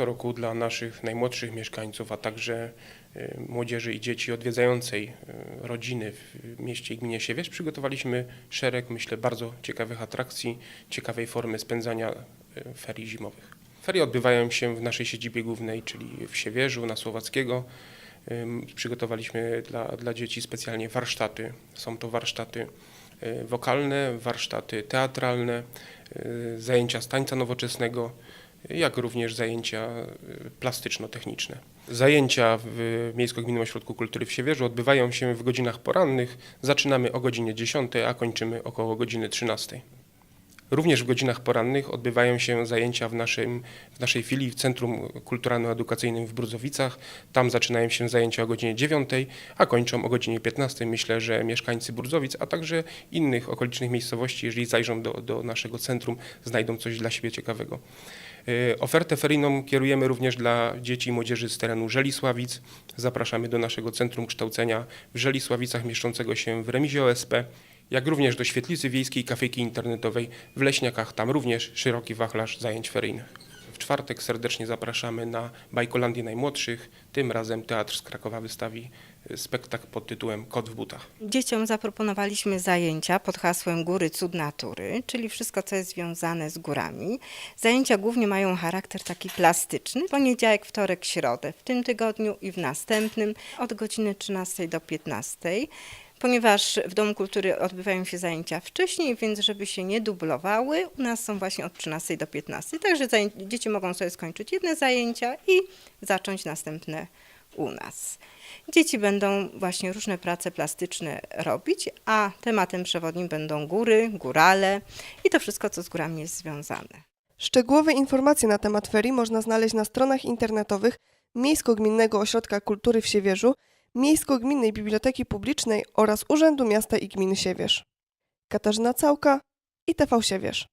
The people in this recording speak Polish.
co roku dla naszych najmłodszych mieszkańców, a także y, młodzieży i dzieci odwiedzającej y, rodziny w mieście i gminie Siewierz przygotowaliśmy szereg, myślę, bardzo ciekawych atrakcji, ciekawej formy spędzania y, ferii zimowych. Ferie odbywają się w naszej siedzibie głównej, czyli w Siewierzu na Słowackiego. Przygotowaliśmy dla, dla dzieci specjalnie warsztaty. Są to warsztaty wokalne, warsztaty teatralne, zajęcia z tańca nowoczesnego, jak również zajęcia y, plastyczno-techniczne. Zajęcia w Miejsko-Gminnym Ośrodku Kultury w Siewierzu odbywają się w godzinach porannych. Zaczynamy o godzinie 10, a kończymy około godziny 13. Również w godzinach porannych odbywają się zajęcia w, naszym, w naszej filii w Centrum Kulturalno-Edukacyjnym w Brudzowicach. Tam zaczynają się zajęcia o godzinie 9, a kończą o godzinie 15. Myślę, że mieszkańcy Brudzowic, a także innych okolicznych miejscowości, jeżeli zajrzą do, do naszego centrum, znajdą coś dla siebie ciekawego. Y, Ofertę feryjną kierujemy również dla dzieci i młodzieży z terenu Żelisławic. Zapraszamy do naszego Centrum Kształcenia w Żelisławicach mieszczącego się w remizie OSP, jak również do Świetlicy Wiejskiej Kafejki Internetowej w Leśniakach. Tam również szeroki wachlarz zajęć feryjnych. W czwartek serdecznie zapraszamy na Bajkolandię Najmłodszych. Tym razem Teatr z Krakowa wystawi y, spektakl pod tytułem Kot w butach. Dzieciom zaproponowaliśmy zajęcia pod hasłem Góry Cud Natury, czyli wszystko, co jest związane z górami. Zajęcia głównie mają charakter taki plastyczny. Poniedziałek, wtorek, środę, w tym tygodniu i w następnym od godziny 13 do 15. Ponieważ w Domu Kultury odbywają się zajęcia wcześniej, więc żeby się nie dublowały, u nas są właśnie od 13 do 15. Także dzieci mogą sobie skończyć jedne zajęcia i zacząć następne u nas. Dzieci będą właśnie różne prace plastyczne robić, a tematem przewodnim będą góry, górale i to wszystko, co z górami jest związane. Szczegółowe informacje na temat ferii można znaleźć na stronach internetowych Miejsko-Gminnego Ośrodka Kultury w Siewierzu, Miejsko-Gminnej Biblioteki Publicznej oraz Urzędu Miasta i Gminy Siewierz. Katarzyna Całka i TV Siewierz.